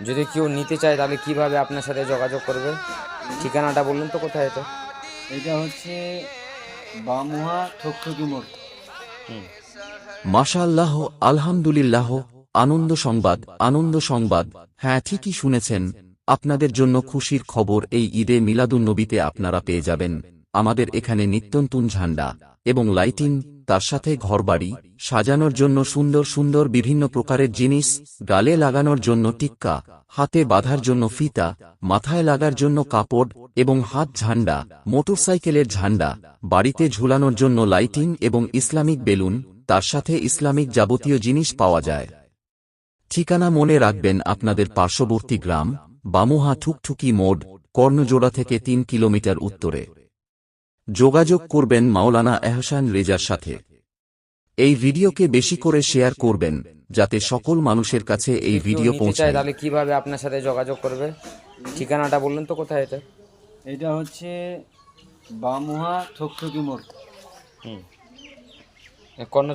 যদি কেউ নিতে চায় তাহলে কীভাবে আপনার সাথে যোগাযোগ করবে? ঠিকানাটা বলুন তো কোথায় এটা? এটা হচ্ছে বামুহা ঠকঠকি মোড়। মাশাআল্লাহ আলহামদুলিল্লাহ আনন্দ সংবাদ আনন্দ সংবাদ। হ্যাঁ ঠিকই শুনেছেন। আপনাদের জন্য খুশির খবর এই ঈদে মিলাদুন নবীতে আপনারা পেয়ে যাবেন। আমাদের এখানে নিত্যন্তন ঝান্ডা এবং লাইটিং, তার সাথে ঘরবাড়ি সাজানোর জন্য সুন্দর সুন্দর বিভিন্ন প্রকারের জিনিস, গালে লাগানোর জন্য টিক্কা, হাতে বাঁধার জন্য ফিতা, মাথায় লাগার জন্য কাপড় এবং হাত ঝান্ডা, মোটরসাইকেলের ঝান্ডা, বাড়িতে ঝুলানোর জন্য লাইটিং এবং ইসলামিক বেলুন, তার সাথে ইসলামিক যাবতীয় জিনিস পাওয়া যায়। ঠিকানা মনে রাখবেন আপনাদের পার্শ্ববর্তী গ্রাম, বামুহা ঠুকঠুকি মোড, কর্ণজোড়া থেকে তিন কিলোমিটার উত্তরে। যোগাযোগ করবেন মাওলানা এহসান রেজার সাথে। এই ভিডিওকে বেশি করে শেয়ার করবেন যাতে সকল মানুষের কাছে এই ভিডিও পৌঁছায়। তাহলে কীভাবে আপনার সাথে যোগাযোগ করবে? ঠিকানাটা বললেন তো কোথায় এটা? এটা হচ্ছে বামুহা থকথকি মোড়। কর্ণ